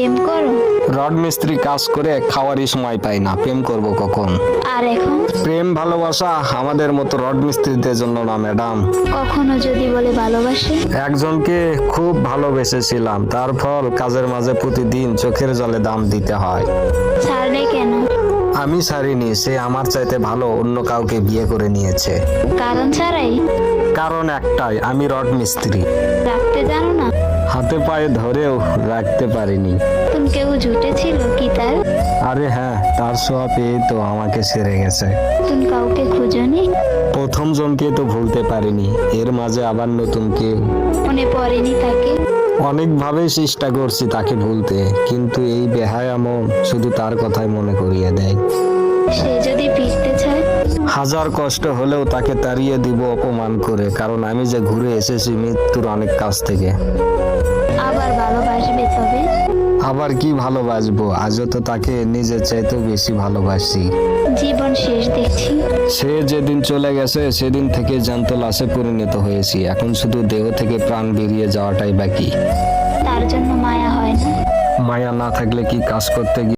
প্রেম করো? রড মিস্ত্রি কাজ করে খাওয়ারই সময় পাই না প্রেম করব কখন? আর এখন? প্রেম ভালোবাসা আমাদের মতো রড মিস্ত্রিদের জন্য না ম্যাডাম। কখনো যদি বলে ভালোবাসে? একজনকে খুব ভালোবেসেছিলাম তার ফল কাজের মাঝে প্রতিদিন চোখের জলে দাম দিতে হয়। ছাড়লে কেন? আমি ছাড়িনি সে আমার চাইতে ভালো অন্য কাউকে বিয়ে করে নিয়েছে। কারণ ছাড়াই? কারণ একটাই আমি রড মিস্ত্রি। হাতে পায়ে ধরেও রাখতে পারিনি। তুমি কেউ জুটেছিল কি তার? আরে হ্যাঁ তার সোয়া পেয়ে তো আমাকে সেরে গেছে। তুমি কাউকে খুঁজনি প্রথম জনকে তো ভুলতে পারিনি এর মাঝে আবার নতুন কেউ। মনে পড়েনি তাকে? অনেকভাবেই চেষ্টা করছি তাকে ভুলতে কিন্তু এই বেহায়া মন শুধু তার কথাই মনে করিয়ে দেয়। সে যদি ফিরতে হাজার কষ্ট হলেও তাকে তাড়িয়ে দিব অপমান করে কারণ আমি যে ঘুরে এসেছি মৃত্যুর অনেক কাছ থেকে। আবার ভালোবাসবে তবে? আবার কি ভালোবাসবো? আজও তো তাকে নিজের চাইতেও বেশি ভালোবাসি। জীবন শেষ দেখছি। সে যেদিন চলে গেছে সেদিন থেকে জ্যান্ত লাশে পরিণত হয়েছি। এখন শুধু দেহ থেকে প্রাণ বেরিয়ে যাওয়াটাই বাকি। তার জন্য মায়া হয় না? মায়া না থাকলে কি কাজ করতে গিয়ে